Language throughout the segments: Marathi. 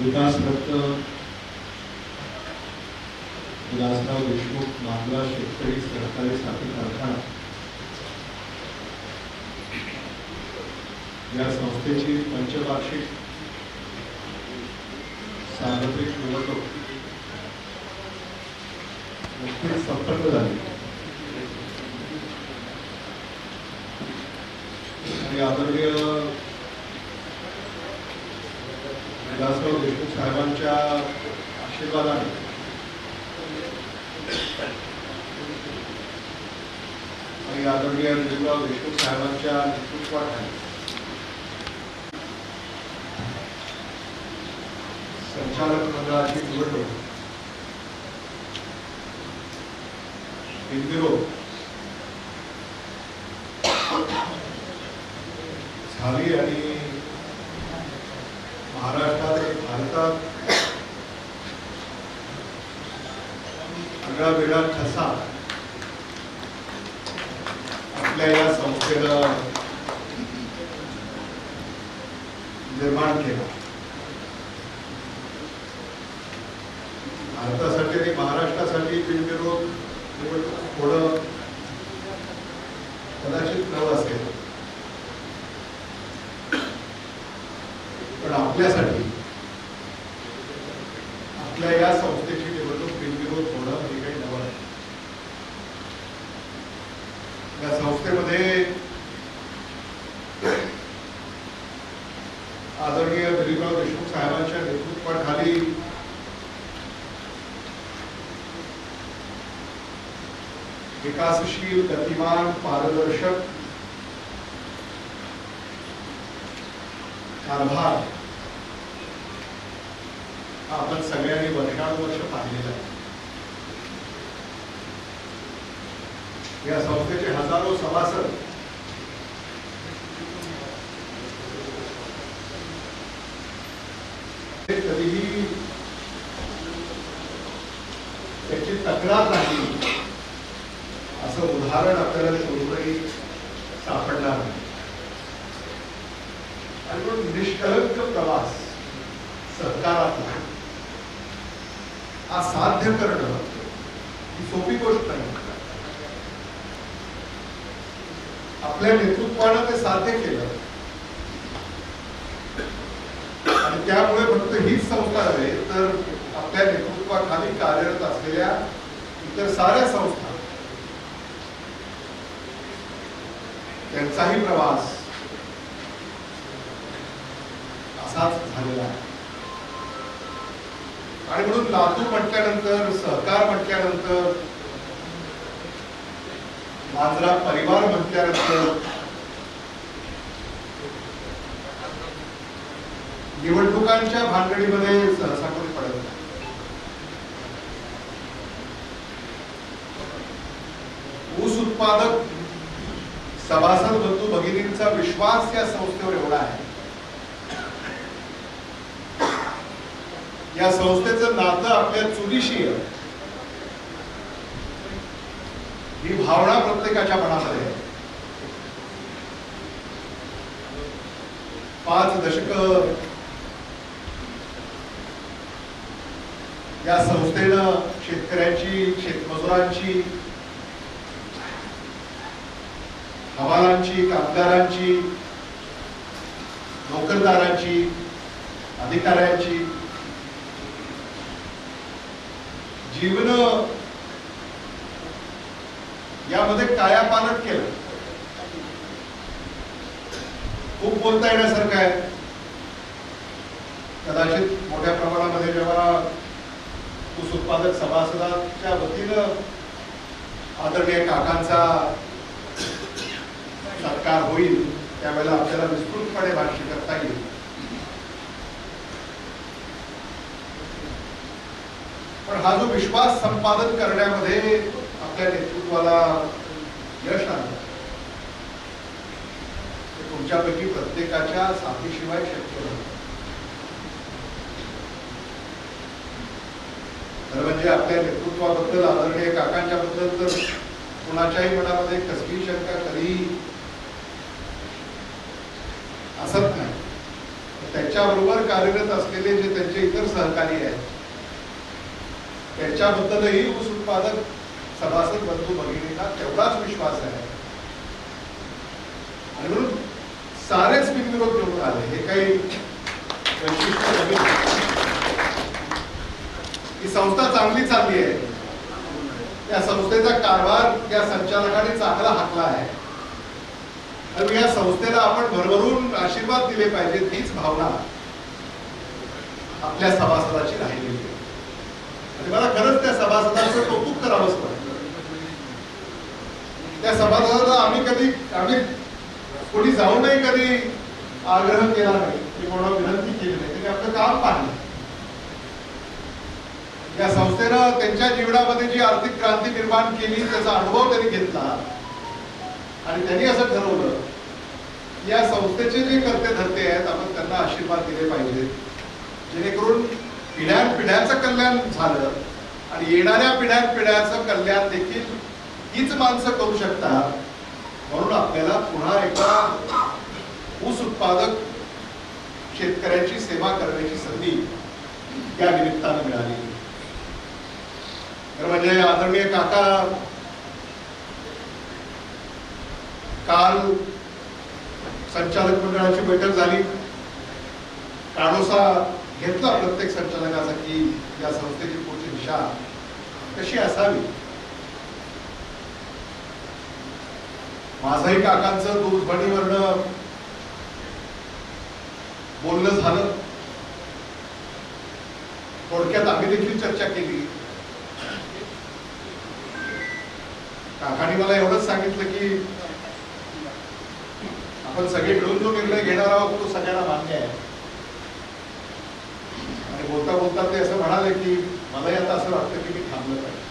विकास भक्त विलासराव देशमुख मामला शेतकरी सहकारी साखर कारखाना. या संस्थेची पंचवार्षिक सार्वत्रिक निवडणूक नुकतीच संपन्न झाली. आणि आदरणीय विलासराव देशमुख साहेबांच्या आशीर्वादाने. आणि आदरणीय दिलीपराव देशमुख साहेबांच्या नेतृत्वाखाली. संचालक मंडळाची निवडणूक. बिनविरोध झाली आणि महाराष्ट्रात आणि भारतात आगळा वेगळा ठसा आपल्या या संस्थेनं निर्माण केला. भारतासाठी आणि महाराष्ट्रासाठी बिनविरोध निवडणूक होणं कदाचित नवं असेल पण आपल्यासाठी आपल्या या संस्थेची निवडणूक बिनविरोध होणं हे काही नवं आहे या संस्थेमध्ये आदरणीय दिलीपराव देशमुख साहेबांच्या नेतृत्वाखाली विकासशील गतिमान पारदर्शक कारभार हा आपण सगळ्यांनी वर्षानुवर्ष पाहिलेला आहे. या संस्थेचे हजारो सभासद कधीही त्याची तक्रार नाही असं उदाहरण आपल्याला शोधूनही सापडणार नाही. आणि म्हणून निष्कलंक प्रवास सहकारातला हा साध्य करणं ही सोपी गोष्ट नाही आपल्या नेतृत्वानं ते साध्य केलं. आणि त्यामुळे फक्त हीच संस्था नव्हे तर आपल्या नेतृत्वाखाली कार्यरत असलेल्या इतर साऱ्या संस्था. त्यांचाही प्रवास असाच झालेला आहे. आणि म्हणून लातूर म्हटल्यानंतर सहकार म्हटल्यानंतर मांजरा परिवार म्हटल्यानंतर निवडणुकांच्या भानगडीमध्ये सहसा कोणी पडत नाही. ऊस उत्पादक सभासद बंधू भगिनींचा विश्वास या संस्थेवर एवढा आहे. या संस्थेचं नातं आपल्या चुलीशी आहे. ही भावना प्रत्येकाच्या मनामध्ये आहे पाच दशक या संस्थेनं शेतकऱ्यांची शेतमजुरांची हवालांची कामगारांची नोकरदारांची अधिकाऱ्यांची जीवन यामध्ये कायापालट केलं. खूप बोलता येण्यासारखं आहे. कदाचित मोठ्या प्रमाणामध्ये जेव्हा ऊस उत्पादक सभासदाच्या वतीनं आदरणीय काकांचा सत्कार होईल त्यावेळेला आपल्याला विस्तृतपणे भाष्य करता येईल. पण हा जो विश्वास संपादन करण्यामध्ये आपल्या नेतृत्वाला यश आलं. तुमच्यापैकी प्रत्येकाच्या साथीशिवाय शक्य नव्हतं खरं म्हणजे आपल्या नेतृत्वाबद्दल आदरणीय काकांच्या बद्दल तर कुणाच्याही मनामध्ये कसली शंका कधी असत नाही. त्याच्याबरोबर कार्यरत असलेले जे त्यांचे इतर सहकारी आहेत त्यांच्याबद्दलही ऊस उत्पादक सभासद बंधू भगिनींना तेवढाच विश्वास आहे. आणि म्हणून सारेच बिनविरोध निवडून आले. हे काही वैशिष्ट्य नवीन ही संस्था चांगली चालली आहे. या संस्थेचा कारभार या संचालकाने चांगला हाकला आहे. तर या संस्थेला आपण भरभरून आशीर्वाद दिले पाहिजेत हीच भावना आपल्या सभासदाची राहिलेली आहे. आणि मला खरंच त्या सभासदांचं कौतुक करावंच वाटतं त्या सभासदाला आम्ही कधी आम्ही कोणी जाऊनही कधी आग्रह केला नाही. की कोणाला विनंती केली नाही. त्यांनी आपलं काम पाहिलं. या संस्थेनं त्यांच्या जीवनामध्ये जी आर्थिक क्रांती निर्माण केली त्याचा अनुभव त्यांनी घेतला. आणि त्यांनी असं ठरवलं या संस्थेचे जे कर्ते धरते आहेत आपण त्यांना आशीर्वाद दिले पाहिजेत. जेणेकरून पिढ्यान पिढ्याचं कल्याण झालं आणि येणाऱ्या पिढ्यान पिढ्याचं कल्याण देखील हीच माणसं करू शकतात. म्हणून आपल्याला पुन्हा एकदा ऊस उत्पादक शेतकऱ्यांची सेवा करण्याची संधी या निमित्तानं मिळाली. तर म्हणजे आदरणीय काका काल संचालक मंडळाची बैठक झाली. काडोसा घेतला प्रत्येक संचालकाचा की या संस्थेची पुढची दिशा कशी असावी? माझंही काकांचं दूरध्वनीवरनं बोलणं झालं. थोडक्यात आम्ही देखील चर्चा केली. काकांनी मला एवढंच सांगितलं की आपण सगळे मिळून जो निर्णय घेणार आहोत तो सगळ्यांना मान्य आहे. बोलता बोलता ते असं म्हणाले की मलाही आता असं वाटतं की मी थांबलं पाहिजे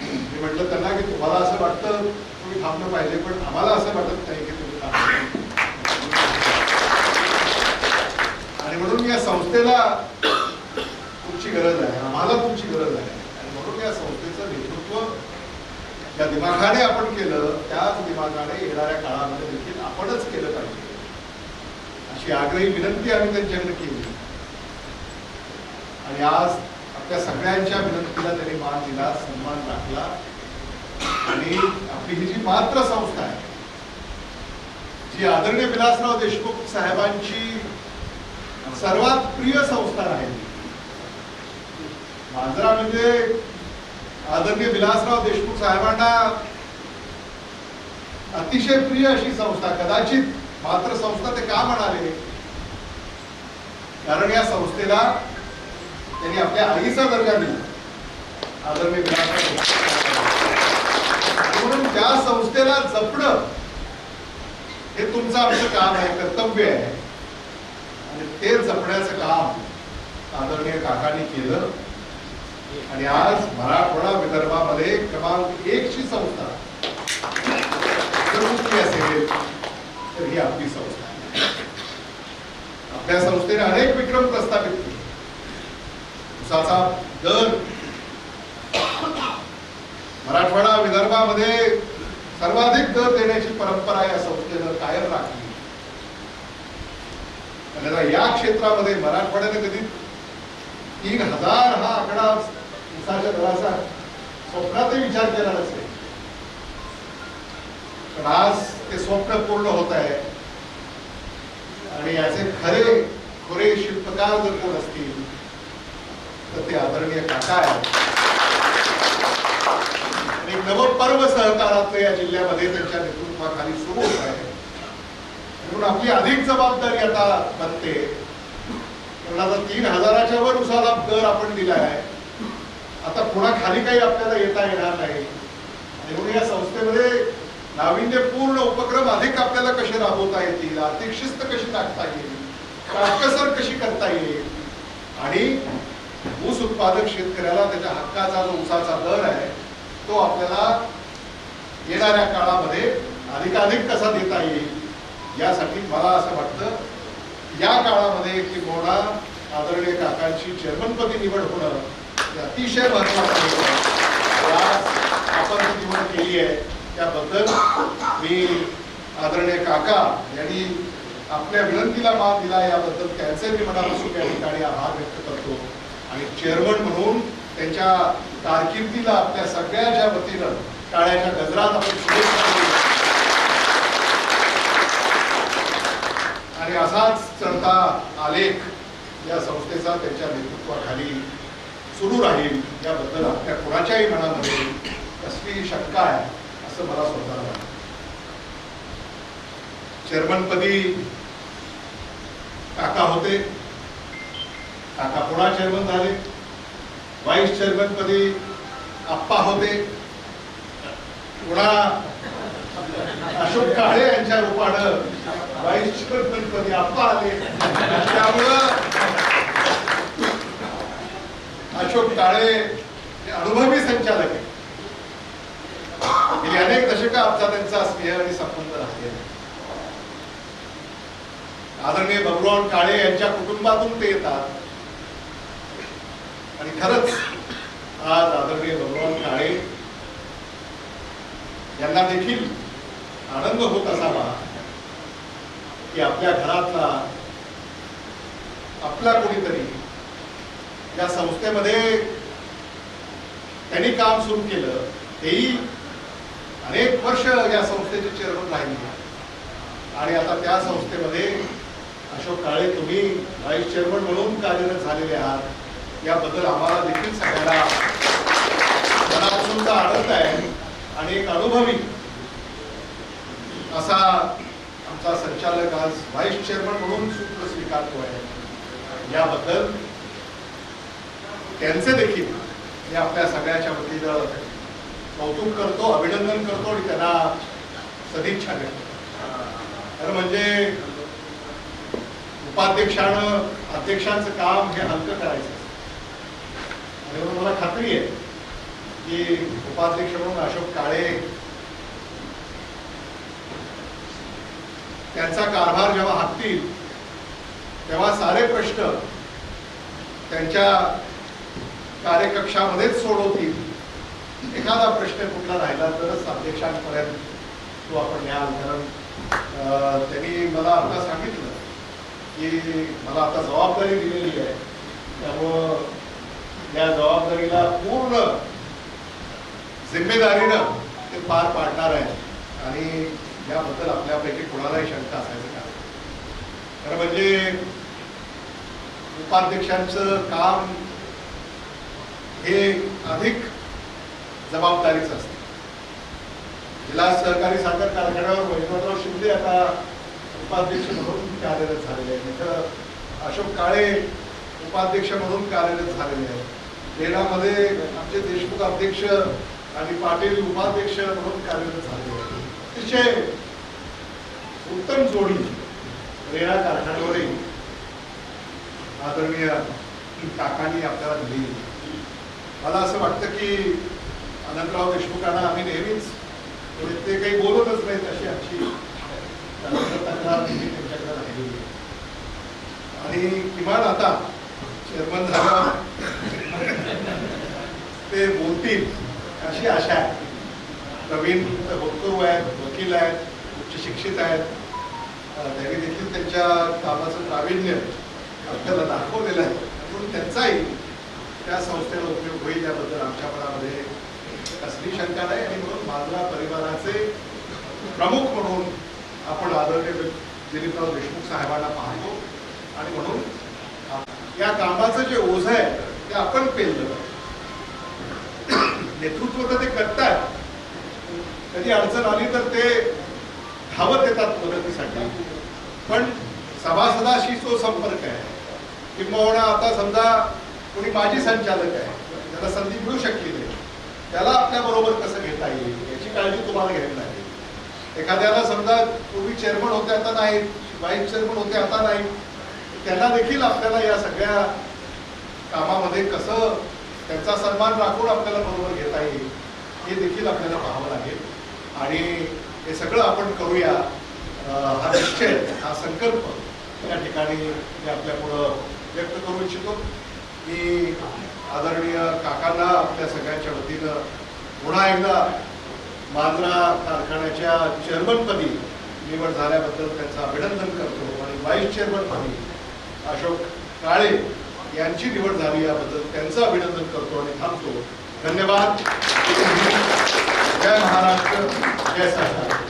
मी म्हटलं त्यांना की तुम्हाला असं वाटतं तुम्ही थांबलं पाहिजे पण आम्हाला असं वाटत नाही की तुम्ही थांबलं आणि म्हणून या संस्थेला तुमची गरज आहे आम्हाला तुमची गरज आहे. आणि म्हणून या संस्थेचं नेतृत्व ज्या दिमागाने आपण केलं त्याच दिमागाने येणाऱ्या काळामध्ये देखील आपणच केलं पाहिजे. अशी आग्रही विनंती आम्ही त्यांच्याकडे केली. आणि आज आपल्या सगळ्यांच्या विनंतीला त्यांनी मान दिला सन्मान राखला. आणि आपली ही जी मात्र संस्था आहे जी आदरणीय विलासराव देशमुख साहेबांची सर्वात प्रिय संस्था राहिली मांजरा म्हणजे आदरणीय विलासराव देशमुख साहेबांना अतिशय प्रिय अशी संस्था कदाचित मात्र संस्था ते का म्हणाले? कारण या संस्थेला त्यांनी आपल्या आईचा दर्जा दिला. आदरणीय म्हणून त्या संस्थेला जपणं हे तुमचं आमचं काम आहे कर्तव्य आहे. आणि ते जपण्याचं काम आदरणीय काकांनी केलं. आणि आज मराठवाडा विदर्भामध्ये क्रमांक एकची संस्था. असेल तर ही आपली संस्था आपल्या संस्थेने अनेक विक्रम प्रस्थापित केले. उसाचा दर मराठवाडा विदर्भामध्ये सर्वाधिक दर देण्याची परंपरा या संस्थेनं कायम राखली. या क्षेत्रामध्ये मराठवाड्याने कधी तीन हजार हा आकडा उसाच्या दराचा स्वप्नातही विचार केला नसेल. पण आज ते स्वप्न पूर्ण होत आहे. आणि याचे खरे खुरे शिल्पकार जर कोण असतील तर ते आदरणीय काका आहेत. आणि नवपर्व सहकाराचं या जिल्ह्यामध्ये त्यांच्या नेतृत्वाखाली सुरू होत आहे. म्हणून आपली अधिक जबाबदारी आता बनते. कारण आता तीन हजाराच्या वर उसाला दर आपण दिला आहे आता पुन्हा खाली काही आपल्याला येता येणार नाही. आणि म्हणून या संस्थेमध्ये नाविन्यपूर्ण उपक्रम अधिक आपल्याला कसे राबवता येतील आर्थिक शिस्त कशी टाकता येईल काटकसर कशी करता येईल आणि ऊस उत्पादक शेतकऱ्याला त्याच्या हक्काचा जो ऊसाचा दर आहे तो आपल्याला येणाऱ्या काळामध्ये अधिकाधिक कसा देता येईल यासाठी मला असं वाटतं या काळामध्ये किंबहुना आदरणीय काकांची चेअरमनपदी निवड होणं हे अतिशय महत्वाचं आहे. आपण जी निवड केली आहे त्याबद्दल मी आदरणीय काका यांनी आपल्या विनंतीला मान दिला याबद्दल त्यांचे मी मनापासून या ठिकाणी आभार व्यक्त करतो. आणि चेअरमन म्हणून त्यांच्या कारकिर्दीला आपल्या सगळ्याच्या वतीनं टाळ्याच्या गजरात आपण शुभेच्छा आणि असाच चढता आलेख या संस्थेचा त्यांच्या नेतृत्वाखाली सुरू राहील. याबद्दल आपल्या कोणाच्याही मनामध्ये कसली शंका आहे असं मला स्वतःला चेअरमनपदी काका होते. काका पुन्हा चेअरमन झाले. व्हाईस चेअरमनपदी आप्पा होते. पुन्हा अशोक काळे यांच्या रूपानं व्हाईस चेअरमनपदी आप्पा आले. त्यामुळं अशोक काळे अनुभवी संचालक आहे गेली आमचा त्यांचा स्नेह आणि संबंध राहिलेला आदरणीय भगवान काळे यांच्या कुटुंबातून ते येतात. आणि खरंच आज आदरणीय भगवान काळे यांना देखील आनंद होत असावा की आपल्या घरातला आपला कोणीतरी या संस्थेमध्ये त्यांनी काम सुरू केलं तेही अनेक वर्ष या संस्थेचे चेअरमन राहिले आणि आता त्या संस्थेमध्ये अशोक काळे तुम्ही व्हाईस चेअरमन म्हणून कार्यरत झालेले आहात. याबद्दल आम्हाला देखील सगळ्याला मनापासूनचा आनंद आहे आणि एक अनुभवी असा आमचा संचालक आज व्हाईस चेअरमन म्हणून सूत्र स्वीकारतो आहे. याबद्दल त्यांचे देखील मी आपल्या सगळ्याच्या वतीनं कौतुक करतो अभिनंदन करतो आणि त्यांना सदिच्छा देतो. तर म्हणजे उपाध्यक्षानं अध्यक्षांचं काम हे हलकं करायचं. आणि म्हणून मला खात्री आहे की उपाध्यक्ष म्हणून अशोक काळे त्यांचा कारभार जेव्हा हाकतील तेव्हा सारे प्रश्न त्यांच्या कार्यकक्षामध्येच सोडवतील. एखादा प्रश्न कुठला राहिला तरच अध्यक्षांपर्यंत तो आपण न्याल कारण त्यांनी मला आता सांगितलं की मला आता जबाबदारी दिलेली आहे. त्यामुळं या जबाबदारीला पूर्ण जिम्मेदारीनं ते पार पाडणार आहे. आणि याबद्दल आपल्यापैकी कोणालाही शंका असायचं का खरं म्हणजे उपाध्यक्षांचं काम हे अधिक जबाबदारीच असते. जिल्हा सहकारी साखर कारखान्यावर वैभवराव शिंदे आता उपाध्यक्ष म्हणून कार्यरत झालेले आहेत. तिथं अशोक काळे उपाध्यक्ष म्हणून कार्यरत झालेले आहेत. रेणामध्ये आमचे देशमुख अध्यक्ष आणि पाटील उपाध्यक्ष म्हणून कार्यरत झालेले आहेत. अतिशय उत्तम जोडी रेणा कारखान्यावरही आदरणीय काकांनी आपल्याला दिली. मला असं वाटतं की अनंतराव देशमुखांना आम्ही नेहमीच म्हणजे ते काही बोलतच नाहीत अशी आमची तक्रार नेहमी त्यांच्याकडे राहिलेली आणि किमान आता चेअरमन झाला ते बोलतील अशी आशा आहे. प्रवीण होतकरू आहेत वकील आहेत उच्च शिक्षित आहेत. त्यांनी देखील त्यांच्या कामाचं प्रावीण्य आपल्याला दाखवलेलं आहे. म्हणून त्यांचाही त्या संस्थेला उपयोग होईल याबद्दल आमच्या मनामध्ये कसली शंका नाही आणि म्हणून माझा परिवाराचे प्रमुख म्हणून आपण आदरणीय दिलीपराव देशमुख साहेबांना पाहतो. आणि म्हणून या कामाचं जे ओझ आहे ते आपण पेललं. नेतृत्व तर ते करतात. कधी अडचण आली तर ते धावत येतात मदतीसाठी. पण सभासदाशी जो संपर्क आहे. किंबहुना आता समजा कोणी माजी संचालक आहे त्याला संधी मिळू शकली नाही. त्याला आपल्या बरोबर कसं घेता येईल? याची काळजी तुम्हाला घ्यायला लागेल. एखाद्याला समजा पूर्वी चेअरमन होते आता नाही व्हाईस चेअरमन होते आता नाही त्यांना देखील आपल्याला या सगळ्या कामामध्ये कसं त्यांचा सन्मान राखून आपल्याला बरोबर घेता येईल हे देखील आपल्याला पाहावं लागेल. आणि हे सगळं आपण करूया. हा निश्चय हा संकल्प या ठिकाणी मी आपल्यापुढं व्यक्त करू इच्छितो. मी आदरणीय काकांना आपल्या सगळ्यांच्या वतीनं पुन्हा एकदा मांजरा कारखान्याच्या चेअरमनपदी निवड झाल्याबद्दल त्यांचं अभिनंदन करतो आणि व्हाईस चेअरमनपदी अशोक काळे यांची निवड झाली याबद्दल त्यांचं अभिनंदन करतो आणि थांबतो. धन्यवाद. जय महाराष्ट्र. जय सरकार